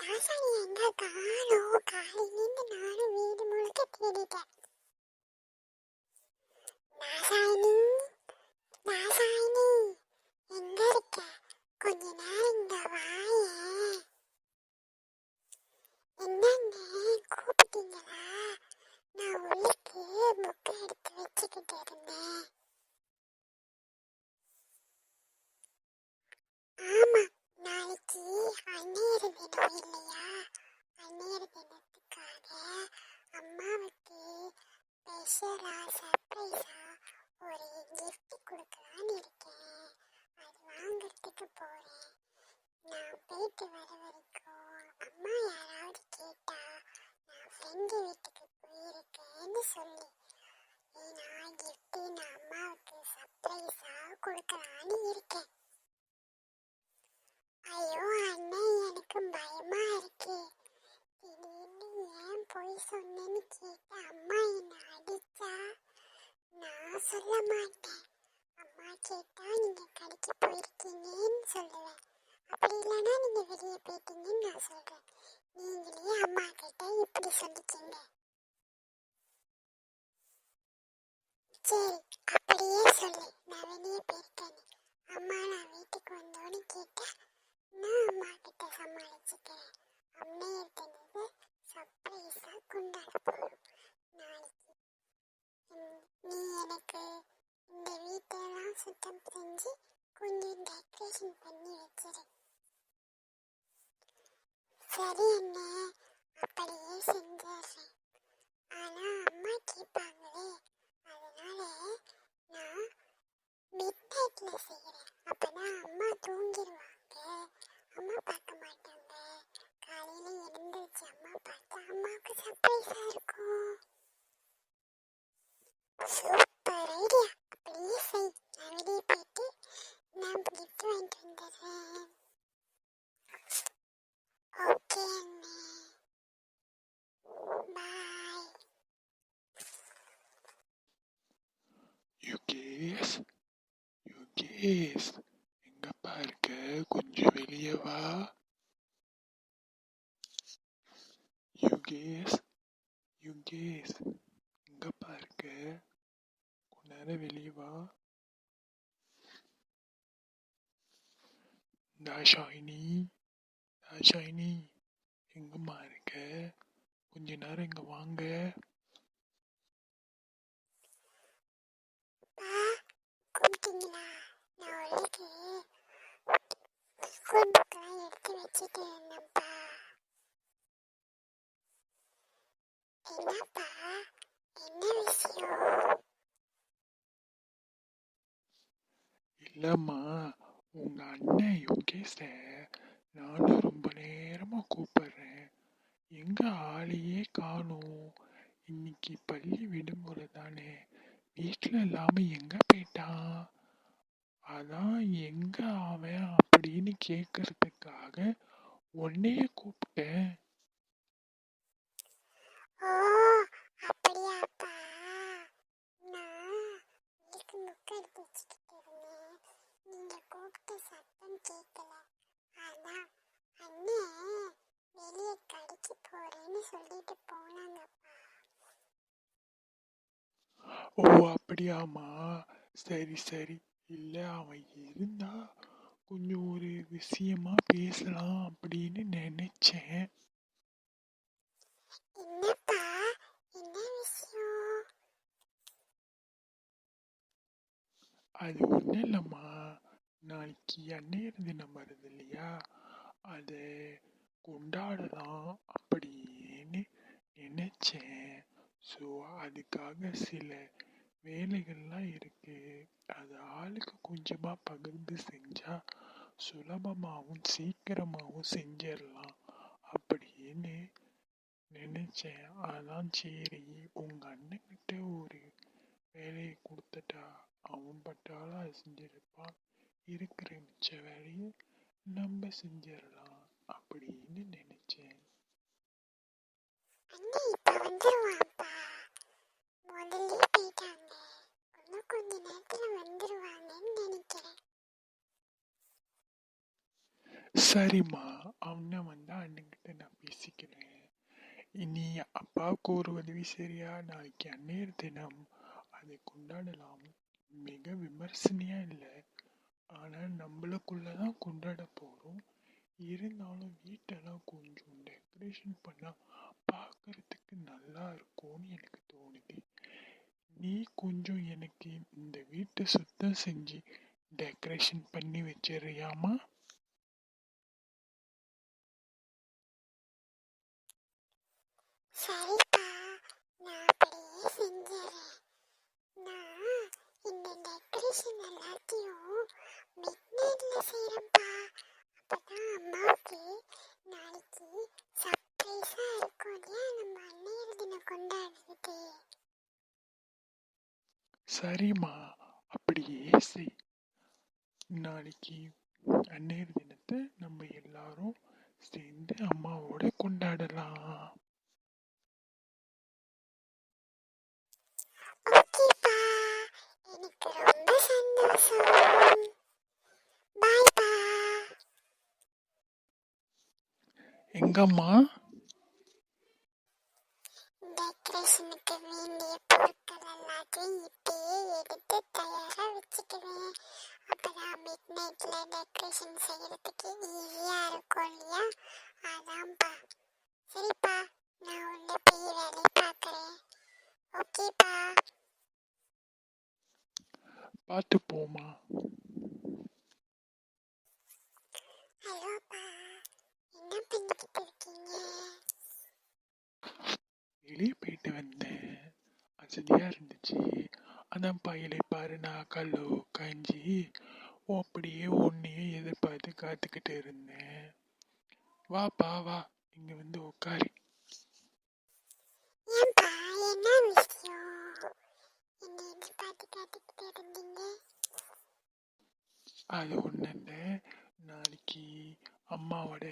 தாசாணி எங்க காணோ காலையிலேருந்து நானும் வீடு முழுக்க தேடிட்டேன் தாசாயினி தாசாயினி எங்க இருக்க கொஞ்ச நேரம் இங்க வாயே என்னங்க கூப்பிட்டீங்களா நான் உள்ளுக்கு புக்கை எடுத்து வச்சுக்கிட்டு இருந்தேன் ஆமா நாளைக்கு அந்நேர தினம் இல்லையா அந்நேர தினத்துக்காக அம்மாவுக்கு ஸ்பெஷலா சர்ப்ரைஸா ஒரு gift கொடுக்கலான்னு இருக்கேன் அது வாங்குறதுக்கு போறேன் நைட்டு வர வரைக்கும் அம்மா யாராவது கேட்டா நான் ஃப்ரெண்டு வீட்டுக்கு போயிருக்கேன்னு சொல்லி. ஏன்னா gift நான் அம்மாவுக்கு சர்ப்ரைஸா கொடுக்கலான்னு இருக்கேன். ஐயோ அண்ணன் எனக்கு பயமா இருக்கு. திடீர்னு ஏன் போய் சொன்னேன்னு கேட்டு அம்மா என்ன அடிச்சா? நான் சொல்ல மாட்டேன். அம்மா கேட்டா நீங்க கடைக்கு போயிருக்கீங்கன்னு சொல்லுவேன். அப்படி இல்லைன்னா நீங்கள் வெளியே போயிட்டீங்கன்னு நான் சொல்கிறேன் நீங்களே அம்மா கிட்ட இப்படி சொல்லிக்கிங்க. சரி அப்படியே சொல்லு. நான் வெளியே போயிருக்கேன் அம்மா நான் வீட்டுக்கு வந்தோன்னு கேட்டேன் நான் அம்மா கிட்ட சமாளிச்சுக்கிறேன் அம்மையர் தினது சர்ப்ரைஸா கொண்டாட போறோம் நாளைக்கு ம், நீ எனக்கு இந்த வீட்டெல்லாம் சுத்தம் செஞ்சு கொஞ்சம் டெக்கரேஷன் பண்ணி வச்சிரு சரி அண்ணே அப்படியே செஞ்சிடுறேன் ஆனா அம்மா கேட்பாங்களே அதனால நான் மிட் நைட்ல செய்யறேன் அப்பதான் அம்மா தூங்கிடுவாங்க அம்மா பார்க்க மாட்டாங்க காலையில எழுந்திருச்சு அம்மா பார்த்தா அம்மாவுக்கு சர்ப்ரைஸா இருக்கும் சூப்பர் ஐடியா அப்படியே செய் நான் வெளியே போயிட்டு நான் கிஃப்ட் வாங்கிட்டு வந்துடுறேன் ஓகே அண்ணே பாய் யுகேஷ் யுகேஷ் எங்கப்பா இருக்க கொஞ்சம் வெளியே வா யுகேஷ் யுகேஷ் எங்கப்பா இருக்க கொஞ்ச நேரம் வெளியே வா டா ஷைனி எங்கம்மா இருக்க கொஞ்ச நேரம் இங்க வாங்க கூப்பிட்டீங்களா நான் ஸ்கூல் புக்கெல்லாம் எடுத்து வச்சுட்டு இருந்தேன்ப்பா என்னப்பா என்ன விஷயம் இல்லம்மா உங்க அண்ணன் யோகேஷ நானும் ரொம்ப நேரமா கூப்பிடுறேன். எங்க ஆளையே காணோம். இன்னைக்கு பள்ளி விடுமுறை தானே வீட்டுல இல்லாம எங்க போயிட்டான்? அதான் எங்க அவன் அப்படின்னு கேக்குறதுக்காக உன்னையே கூப்பிட்டேன். ஓ அப்படியாம்மா. சரி சரி. இல்ல அவன் இருந்தா கொஞ்சம் ஒரு விஷயமா பேசலாம் அப்படின்னு நினைச்சேன். என்னப்பா? என்ன விஷயம்? அது ஒன்றும் இல்லைம்மா. நாளைக்கு அன்னையர் தினம் வருது இல்லையா? அதை கொண்டாடலாம் அப்படின்னு நினைச்சேன். ஸோ அதுக்காக சில வேலைகள்லாம் இருக்கு. அது ஆளுக்கு கொஞ்சமாக பகிர்ந்து செஞ்சா சுலபமாகவும் சீக்கிரமாகவும் செஞ்சிடலாம் அப்படின்னு நினைச்சேன். அதான் சரி உங்க அண்ணன்கிட்ட ஒரு வேலையை கொடுத்துட்டா அவன் பட்டாலும் அது செஞ்சிருப்பான். இருக்கிற மிச்ச வேலையை நம்ம செஞ்சிடலாம் அப்படின்னு நினைச்சேன். அண்ணே இப்ப வந்துருவான். சரிம்மா. அவனை வந்து அண்ணன்கிட்ட இனி அப்பாவுக்கு ஒரு உதவி சரியா நாளைக்கு அன்னையர் தினம் அதை கொண்டாடலாம். மிக விமர்சனையா இல்லை. ஆனா நம்மளுக்குள்ளதான் கொண்டாட போறோம். இருந்தாலும் வீட்டெல்லாம் கொஞ்சம் டெக்கரேஷன் பண்ணா பார்க்கறதுக்கு நல்லா இருக்கும்னு எனக்கு தோணுது. நீ கொஞ்சம் எனக்கு இந்த வீட்டை சுத்தம் செஞ்சு டெக்கரேஷன் பண்ணி வச்சிடுறியாமா சரிப்பா. நான் அப்படியே செஞ்சிடறேன். நான் இந்த டெக்கரேஷன் எல்லாத்தையும் மிட்நைட்ல செய்யறேன்ப்பா அப்பதான் அம்மாவுக்கு நாளைக்கு சர்ப்ரைஸா இருக்கும். இல்லையா? நம்ம அன்னையர் தினம் கொண்டாடுறது சரிம்மா. அப்படியே செய். நாளைக்கு அன்னையர் தினத்தை நம்ம எல்லாரும் சேர்ந்து அம்மாவோட கொண்டாடலாம் ஓகேப்பா எனக்கு ரொம்ப சந்தோஷம். பாய்ப்பா எங்கம்மா? டெக்கரேஷனுக்கு வேண்டிய பொருட்கள் எல்லாத்தையும் இப்பயே எடுத்து தயாரா வச்சுக்குவேன். அப்பதான் மிட் நைட்ல டெக்கரேஷன் செய்யறதுக்கு ஈஸியா இருக்கும் இல்லையா? அதான்ப்பா சரிப்பா நான் உள்ள போய் வேலையை பார்க்கறேன். ஓகேப்பா பார்த்து போமா? ஹலோப்பா என்ன பண்ணிக்கிட்டு இருக்கீங்க? வெளியே போயிட்டு வந்தேன். அசதியா இருந்துச்சு. அதான் பையில பாரு நான் கல்லோ கஞ்சி அப்படியே உன்னையே எதிர்பார்த்து காத்துக்கிட்டு இருந்தேன். வாப்பா வா. இங்க வந்து உட்காரு ஏன்பா என்ன விஷயம் என்னை எதிர்பார்த்து காத்துக்கிட்டு இருந்தீங்க அது ஒண்ணு இல்லை நாளைக்கு அம்மாவோட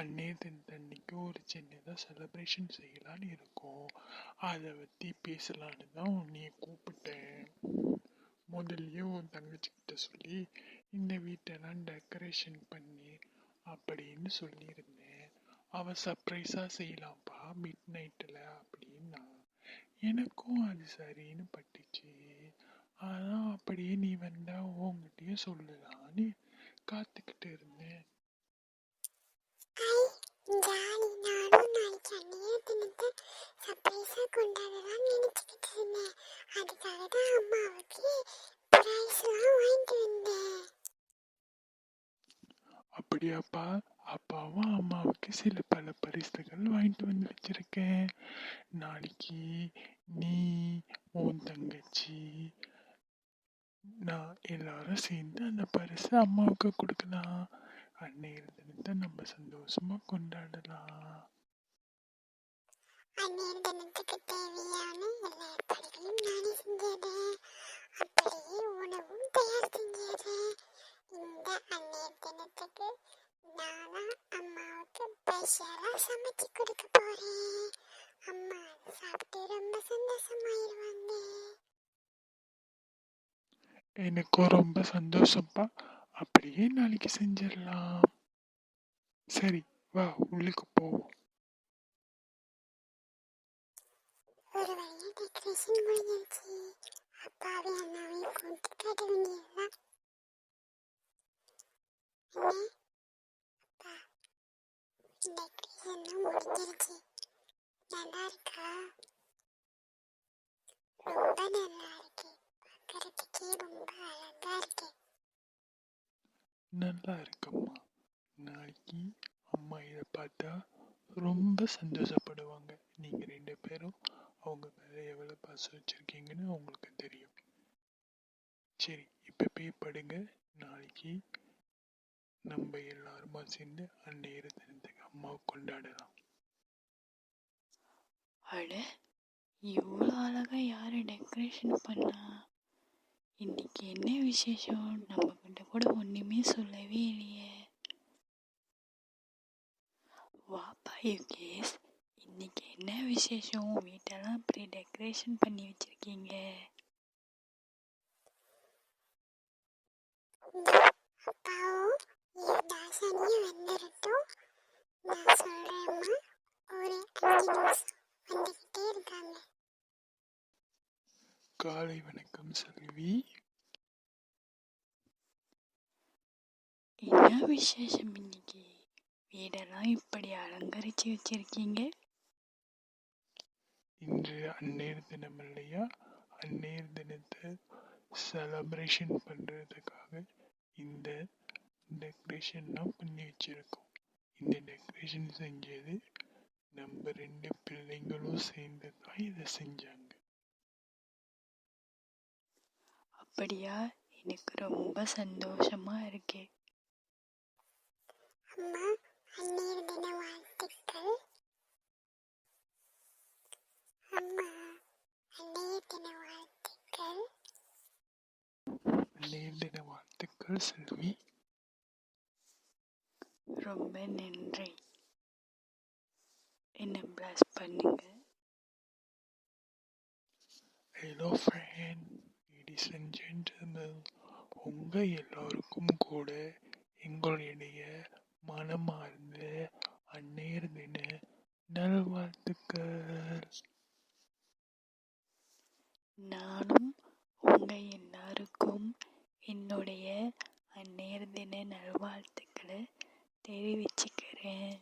அன்னைய தன்னைக்கு ஒரு சின்னதாக செலப்ரேஷன் செய்யலான்னு இருக்கோம். அதை பற்றி பேசலான்னு தான் உன்னைய கூப்பிட்டேன். முதல்லையும் உன் தங்கச்சிக்கிட்ட சொல்லி இந்த வீட்டெல்லாம் டெக்கரேஷன் பண்ணி அப்படின்னு சொல்லியிருந்தேன். அவள் சர்ப்ரைஸாக செய்யலாம்ப்பா மிட் நைட்டில் அப்படின்னா எனக்கும் அது சரின்னு பட்டுச்சு. அதான் அப்படியே நீ வந்தா உங்ககிட்டயே சொல்லலான்னு காத்துக்கிட்டு இருந்தேன். அப்படியாப்பா அப்பாவும் அம்மாவுக்கு சில பல பரிசுகள் வாங்கிட்டு வந்து வச்சிருக்கேன். நாளைக்கு நீ உன் தங்கச்சி நான் எல்லாரும் சேர்ந்து அந்த பரிசு அம்மாவுக்கு கொடுக்கலாம். அன்னையர் தினத்தை நம்ம சந்தோஷமா கொண்டாடலாம். அன்னைய தினத்துக்கு தேவையான எல்லா ஏற்பாடுகளும் நானே செஞ்சிடுறேன் அப்படியே உணவும் தயார் செஞ்சிடுறேன் இந்த தினத்துக்கு நானா அம்மாவுக்கு சமைச்சு கொடுக்க போறேன். அம்மா சாப்பிட்டு ரொம்ப சந்தோஷமா எனக்கும் ரொம்ப சந்தோஷம்ப்பா. அப்படியே நாளைக்கு செஞ்சிடலாம். சரி வா உள்ளுக்கு போவோம். ஒரு வழியா டெக்கரேஷன் முடிஞ்சிருச்சு. அப்பாவே கூப்பிட்டு காட்ட வேண்டியதுதான். அப்பா டெக்கரேஷன்லாம் முடிஞ்சிருச்சு. நல்லா இருக்கா? ரொம்ப நல்லா இருக்கு. ரொம்ப அழகா இருக்கு நல்லா இருக்கம்மா நாளைக்கு அம்மா இதை பார்த்தா ரொம்ப சந்தோஷப்படுவாங்க. நீங்க ரெண்டு பேரும் அவங்க மேல எவ்வளவு பாசம் வச்சிருக்கீங்கன்னு அவங்களுக்கு தெரியும். சரி இப்ப போய் படுங்க. நாளைக்கு நம்ம எல்லாருமா சேர்ந்து அன்னையர் தினத்துக்கு அம்மாவை கொண்டாடலாம். அட இவ்வளோ அழகா யாரு டெக்கரேஷன் பண்ணா? இன்னைக்கு என்ன விசேஷம்? நம்ம கிட்ட கூட ஒண்ணுமே சொல்லவே இல்லையே. வாப்பா யுகேஷ் இன்னைக்கு என்ன விசேஷம்? வீட்டெல்லாம் இப்படி டெக்கரேஷன் பண்ணி வச்சிருக்கீங்க. நான் சொல்கிறேம்மா ஒரு நியூஸ் வந்துக்கிட்டே இருக்காங்க. காலை வணக்கம் செல்வி. என்ன விசேஷம் இன்னைக்கு? வீடெல்லாம் இப்படி அலங்கரிச்சு வச்சிருக்கீங்க? இன்று அன்னையர் தினம் இல்லையா? அன்னையர் தினத்தை செலப்ரேஷன் பண்ணுறதுக்காக இந்த டெக்கரேஷன்லாம் பண்ணி வச்சுருக்கோம். இந்த டெக்கரேஷன் செஞ்சது நம்ம ரெண்டு பிள்ளைங்களும் சேர்ந்து தான் இதை செஞ்சாங்க. அப்படியா? எனக்கு ரொம்ப சந்தோஷமா இருக்கு. அம்மா அந்நீர் தின வாழ்த்துக்கள். அம்மா அந்நீர் தின வாழ்த்துக்கள். அன்னையர் தின வாழ்த்துக்கள் செல்வி. ரொம்ப நன்றி. என்ன பிளஸ் பண்ணுங்க. ஹலோ ஃப்ரெண்ட் உங்கள் எல்லோருக்கும் கூட எங்களுடைய மனமார்ந்த அன்னையர் தின நல்வாழ்த்துக்கள். நானும் உங்க எல்லாருக்கும் என்னுடைய அந்நேர தின நல்வாழ்த்துக்களை தெரிவிச்சுக்கிறேன்.